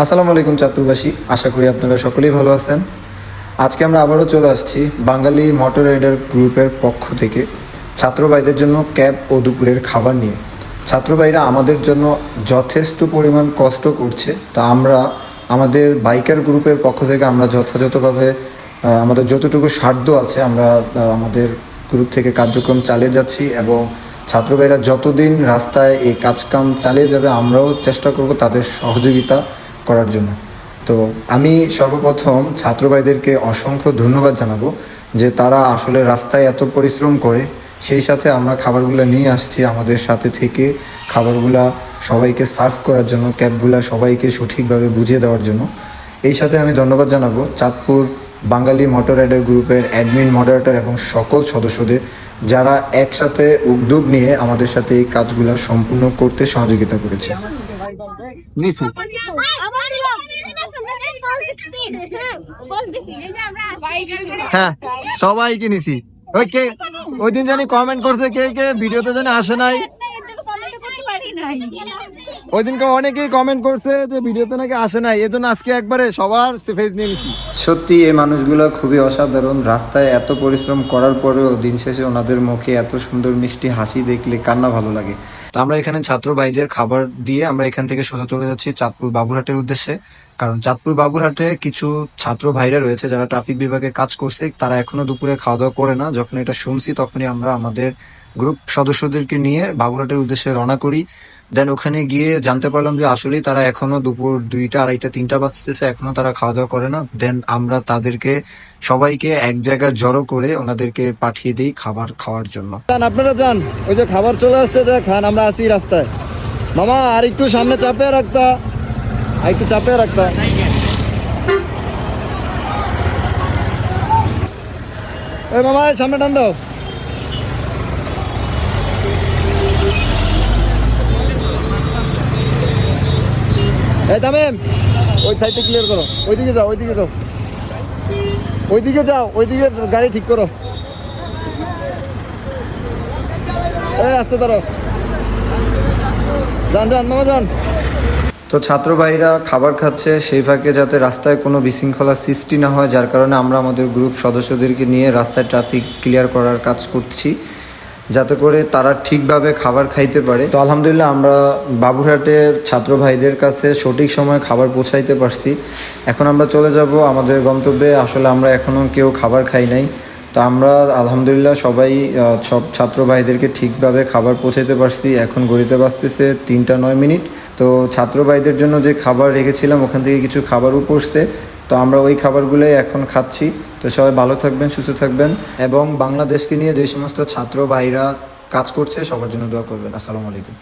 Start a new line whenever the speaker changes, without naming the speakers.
আসসালামু আলাইকুম চাঁদপুরবাসী, আশা করি আপনারা সকলেই ভালো আছেন। আজকে আমরা আবারও চলে আসছি বাঙালি মোটর রাইডার গ্রুপের পক্ষ থেকে ছাত্রভাইদের জন্য ক্যাব ও দুপুরের খাবার নিয়ে। ছাত্রভাইরা আমাদের জন্য যথেষ্ট পরিমাণ কষ্ট করছে। তা আমরা আমাদের বাইকার গ্রুপের পক্ষ থেকে আমরা যথাযথভাবে আমাদের যতটুকু সাধ্য আছে আমরা আমাদের গ্রুপ থেকে কার্যক্রম চালিয়ে যাচ্ছি এবং ছাত্রভাইরা যতদিন রাস্তায় এই কাজকাম চালিয়ে যাবে আমরাও চেষ্টা করব তাদের সহযোগিতা করার জন্য। তো আমি সর্বপ্রথম ছাত্রভাইদেরকে অসংখ্য ধন্যবাদ জানাব যে তারা আসলে রাস্তায় এত পরিশ্রম করে সেই সাথে আমরা খাবারগুলো নিয়ে আসছি আমাদের সাথে থেকে খাবারগুলা সবাইকে সার্ভ করার জন্য ক্যাবগুলা সবাইকে সঠিকভাবে বুঝিয়ে দেওয়ার জন্য। এই সাথে আমি ধন্যবাদ জানাব চাঁদপুর বাঙালি মোটর রাইডার গ্রুপের অ্যাডমিন মডারেটর এবং সকল সদস্যদের যারা একসাথে উদ্যোগ নিয়ে আমাদের সাথে এই কাজগুলো সম্পূর্ণ করতে সহযোগিতা করেছে।
হ্যাঁ সবাইকে নিছি? ওই কে ওই দিন জানি কমেন্ট করছে কে কে ভিডিওতে জানি আসে নাই। ওই দিনকে অনেকেই কমেন্ট করছে যে ভিডিওতে নাকি আসে নাই। এর জন্য আজকে একবারে সবার ফেস নিয়ে নিছি।
সত্যি এই মানুষগুলো খুবই অসাধারণ। রাস্তায় এত পরিশ্রম করার পরেও দিন শেষে ওনাদের মুখে এত সুন্দর মিষ্টি হাসি দেখলে কান্না ভালো লাগে। তো আমরা এখানে ছাত্র ভাইদের খাবার দিয়ে আমরা এখান থেকে সোজা চলে যাচ্ছি চাঁদপুর বাবুরহাটের উদ্দেশ্যে। কারণ চাঁদপুর বাবুরহাটে কিছু ছাত্র ভাইরা রয়েছে যারা ট্রাফিক বিভাগে কাজ করছে, তারা এখনও দুপুরে খাওয়া দাওয়া করে না। যখন এটা শুনছি, তখনই আমরা আমাদের গ্রুপ সদস্যদেরকে নিয়ে বাবুরহাটের উদ্দেশ্যে রওনা করি। দেন ওখানে গিয়ে জানতে পারলাম যে আসলেই তারা এখনও দুপুর দুইটা, আড়াইটা, তিনটা বাজতেছে, এখনও তারা খাওয়া দাওয়া করে না। দেন আমরা তাদেরকে, সবাইকে এক জায়গায় জড়ো করে ওনাদেরকে পাঠিয়ে দিই খাবার খাওয়ার জন্য।
আপনারা যান। ওই যে খাবার চলে আসছে যে খান, আমরা আছি রাস্তায়। মামা, আর একটু সামনে চাপে রাখতা। একটু চাপে রাখতা এই মামা এই সামনে টান দাও এই তামিম ওই সাইডটা ক্লিয়ার করো ওইদিকে যাও ওইদিকে যাও ওইদিকে যাও ওইদিকে গাড়ি ঠিক করো এই আসতে ধরো যান যান মামা যান
তো ছাত্র ভাইরা খাবার খাচ্ছে, সেই ফাঁকে যাতে রাস্তায় কোনো বিশৃঙ্খলা সৃষ্টি না হয়, যার কারণে আমরা আমাদের গ্রুপ সদস্যদেরকে নিয়ে রাস্তায় ট্রাফিক ক্লিয়ার করার কাজ করছি, যাতে করে তারা ঠিকভাবে খাবার খাইতে পারে। তো আলহামদুলিল্লাহ আমরা বাবুরহাটের ছাত্র ভাইদের কাছে সঠিক সময়ে খাবার পৌঁছাইতে পারছি। এখন আমরা চলে যাব আমাদের গন্তব্যে। আসলে আমরা এখনও কেউ খাবার খাই নাই। তো আমরা আলহামদুলিল্লাহ সবাই সব ছাত্র ভাইদেরকে ঠিকভাবে খাবার পৌঁছাইতে পারছি। এখন গড়িতে বাঁচতেছে তিনটা নয় মিনিট। তো ছাত্র ভাইদের জন্য যে খাবার রেখেছিলাম, ওখান থেকে কিছু খাবারও পড়ছে তো আমরা ওই খাবারগুলোই এখন খাচ্ছি। তো সবাই ভালো থাকবেন, সুস্থ থাকবেন। এবং বাংলাদেশকে নিয়ে যে সমস্ত ছাত্র ভাইরা কাজ করছে, সবার জন্য দোয়া করবেন। আসসালামু আলাইকুম।